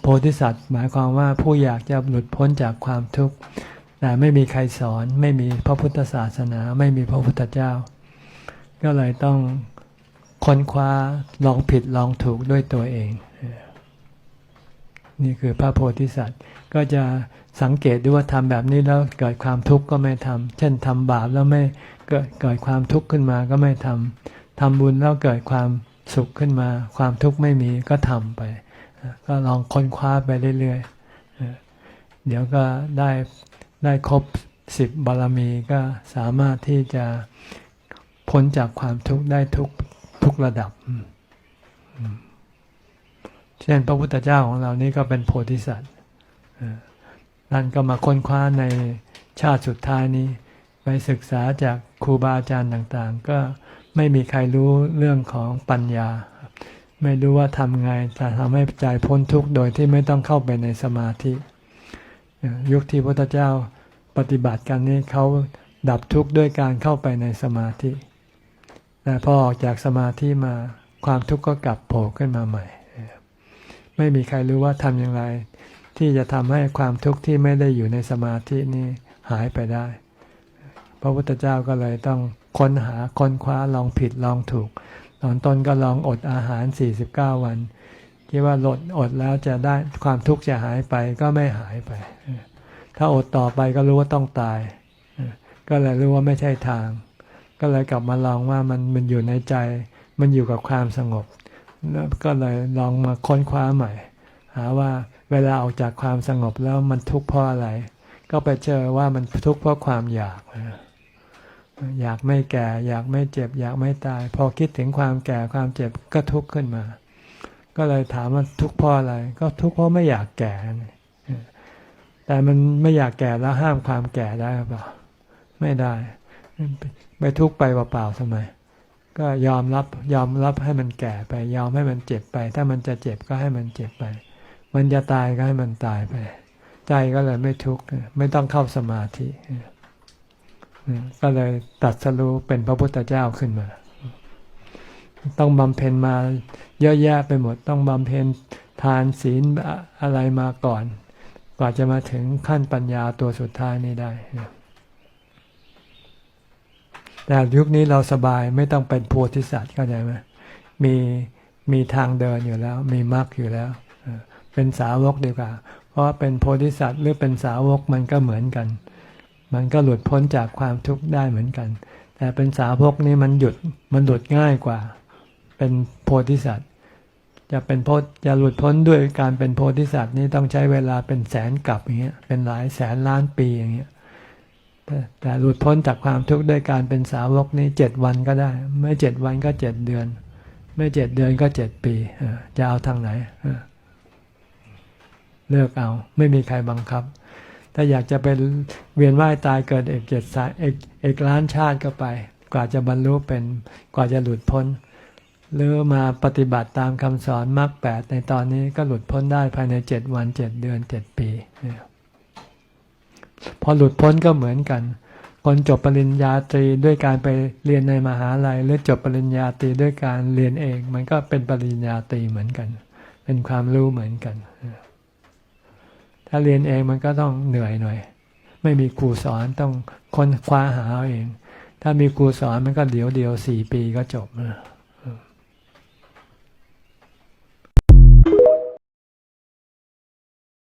โพธิสัตว์ หมายความว่าผู้อยากจะหลุดพ้นจากความทุกข์แต่ไม่มีใครสอนไม่มีพระพุทธศาสนา ไม่มีพระพุทธเจ้า ก็เลยต้องค้นคว้าลองผิดลองถูกด้วยตัวเอง นี่คือพระโพธิสัตว์ก็จะสังเกตดูว่าทำแบบนี้แล้วเกิดความทุกข์ก็ไม่ทำเช่นทำบาปแล้วไม่เกิดเกิดความทุกข์ขึ้นมาก็ไม่ทำทำบุญแล้วเกิดความสุขขึ้นมา ความทุกข์ไม่มีก็ทำไป ก็ลองค้นคว้าไปเรื่อยๆ เดี๋ยวก็ได้ได้ครบสิบบารมีก็สามารถที่จะพ้นจากความทุกข์ได้ทุกทุกระดับ เช่นพระพุทธเจ้าของเรานี่ก็เป็นโพธิสัตว์ท่นก็มาค้นคว้าในชาติสุดท้ายนี้ไปศึกษาจากครูบาอาจารย์ต่างๆ ก็ไม่มีใครรู้เรื่องของปัญญา ไม่รู้ว่าทำไงจะทำให้ใจพ้นทุกข์โดยที่ไม่ต้องเข้าไปในสมาธิ ยุคที่พระพุทธเจ้าปฏิบัติกันนี้เขาดับทุกข์ด้วยการเข้าไปในสมาธิ แต่พอออกจากสมาธิมาความทุกข์ก็กลับโผล่ขึ้นมาใหม่ ไม่มีใครรู้ว่าทำอย่างไร ที่จะทำให้ความทุกข์ที่ไม่ได้อยู่ในสมาธินี้หายไปได้ พระพุทธเจ้าก็เลยต้องค้นหาค้นคว้าลองผิดลองถูก ตอนต้นก็ลองอดอาหาร 49 วัน คิดว่าลดอดแล้วจะได้ความทุกข์จะหายไปก็ไม่หายไป ถ้าอดต่อไปก็รู้ว่าต้องตาย ก็เลยรู้ว่าไม่ใช่ทาง ก็เลยกลับมาลองว่ามันมันอยู่ในใจ มันอยู่กับความสงบ ก็เลยลองมาค้นคว้าใหม่ หาว่าเวลาออกจากความสงบแล้วมันทุกข์เพราะอะไร ก็ไปเจอว่ามันทุกข์เพราะความอยาก อยากไม่แก่ อยากไม่เจ็บ อยากไม่ตาย พอคิดถึงความแก่ความเจ็บก็ทุกข์ขึ้นมา ก็เลยถามว่าทุกข์เพราะอะไร ก็ทุกข์เพราะไม่อยากแก่ แต่มันไม่อยากแก่แล้วห้ามความแก่ได้หรือเปล่าไม่ได้ ไปทุกข์ไปเปล่าๆทำไม ก็ยอมรับยอมรับให้มันแก่ไป ยอมให้มันเจ็บไป ถ้ามันจะเจ็บก็ให้มันเจ็บไป มันจะตายก็ให้มันตายไป ใจก็เลยไม่ทุกข์ไม่ต้องเข้าสมาธิ ก็เลยตัดสรู้เป็นพระพุทธเจ้าขึ้นมา ต้องบำเพ็ญมาเยอะแยะไปหมด ต้องบำเพ็ญทานศีลอะไรมาก่อน กว่าจะมาถึงขั้นปัญญาตัวสุดท้ายนี้ได้ แต่ยุคนี้เราสบายไม่ต้องเป็นโพธิสัตว์เข้าใจไหมมีมีทางเดินอยู่แล้ว มีมรรคอยู่แล้ว เป็นสาวกดีกว่า เพราะเป็นโพธิสัตว์หรือเป็นสาวกมันก็เหมือนกัน มันก็หลุดพ้นจากความทุกข์ได้เหมือนกัน แต่เป็นสาวกนี้มันหยุดมันหลุดง่ายกว่า เป็นโพธิสัตว์ จะเป็นโพจะหลุดพ้นด้วยการเป็นโพธิสัตว์นี้ต้องใช้เวลาเป็นแสนกับอย่างเงี้ยเป็นหลายแสนล้านปีอย่างเงี้ยแต่หลุดพ้นจากความทุกข์ด้วยการเป็นสาวกนี้เจ็ดวันก็ได้ ไม่เจ็ดวันก็เจ็ดเดือน ไม่เจ็ดเดือนก็เจ็ดปีจะเอาทางไหนเลือกเอาไม่มีใครบังคับ ถ้าอยากจะเป็นเวียนว่ายตายเกิดเอกเจ็ดสายเอกเอกล้านชาติก็ไป กว่าจะบรรลุเป็นกว่าจะหลุดพ้น หรือมาปฏิบัติตามคำสอนมรรคแปดในตอนนี้ก็หลุดพ้นได้ภายในเจ็ดวันเจ็ดเดือนเจ็ดปีพอหลุดพ้นก็เหมือนกัน คนจบปริญญาตรีด้วยการไปเรียนในมหาลัย หรือจบปริญญาตรีด้วยการเรียนเอง มันก็เป็นปริญญาตรีเหมือนกัน เป็นความรู้เหมือนกัน ถ้าเรียนเองมันก็ต้องเหนื่อยหน่อย ไม่มีครูสอนต้องค้นคว้าหาเอาเองถ้ามีครูสอนมันก็เดี๋ยวเดียวสี่ปีก็จบนะ